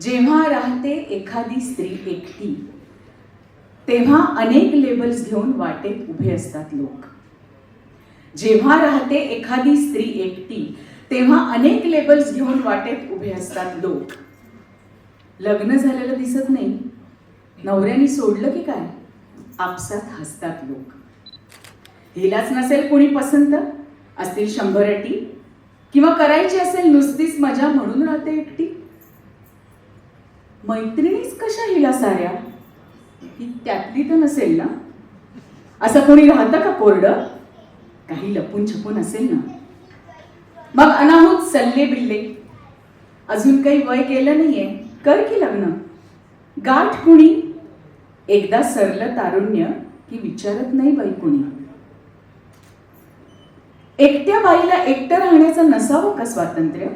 जेव्हा राहते एखादी स्त्री एकटी तेव्हा अनेक लेबल्स घेऊन वाटेत उभे असतात लोक. जेव्हा राहते एखादी स्त्री एकटी तेव्हा अनेक लेबल्स घेऊन वाटेत उभे असतात लोक. लग्न झालेलं दिसत नाही. नवऱ्याने सोडलं की काय? आपसात हसतात लोक. हिलाच नसेल कोणी पसंत? असतील शंभर अटी? किंवा करायची असेल नुसतीच मजा म्हणून राहते एकटी? मैत्रिणीच कशा हिला साऱ्या? ही त्यातली तर नसेल ना? असं कोणी राहतं का कोरडं? काही लपून छपून असेल ना? मग अनाहूत सल्ले बिल्ले. अजून काही वय केलं नाहीये. कर की लग्न. गाठ कुणी. एकदा सरलं तारुण्य की विचारत नाही बाई कुणी. एकट्या बाईला एकटं राहण्याचं नसावं का स्वातंत्र्य?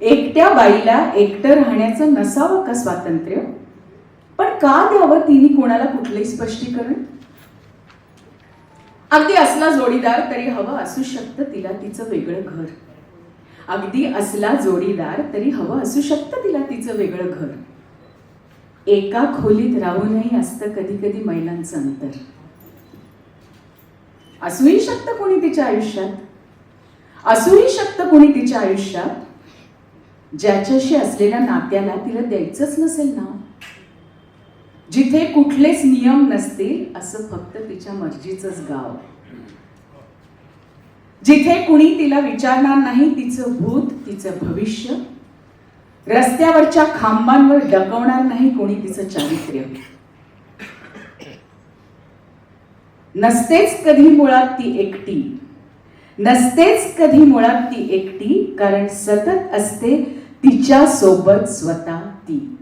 एकट्या बाईला एकटं राहण्याचं नसावं का स्वातंत्र्य? पण का द्यावं तिने कोणाला कुठलंही स्पष्टीकरण? अगदी असला जोडीदार तरी हवं असू शकतं तिला तिचं वेगळं घर. अगदी असला जोडीदार तरी हवं असू शकतं तिला तिचं वेगळं घर. एका खोलीत राहूनही असतं कधी कधी महिलांचं अंतर. असूही शकतं कोणी तिच्या आयुष्यात? असूही शकतं कोणी तिच्या आयुष्यात? ज्याच्याशी असलेल्या नात्याला तिला द्यायचंच नसेल ना? जिथे कुठलेच नियम नसतील असं फक्त तिच्या मर्जीचंच गाव. जिथे कुणी तिला विचारणार नाही तिचं भूत तिचं भविष्य. रस्त्यावरच्या खांबांवर डकवणार नाही कोणी तिचं चारित्र्य. नसतेच कधी मुळात ती एकटी. नसतेच कधी मुळात ती एकटी कारण सतत असते तिच्यासोबत स्वतः ती.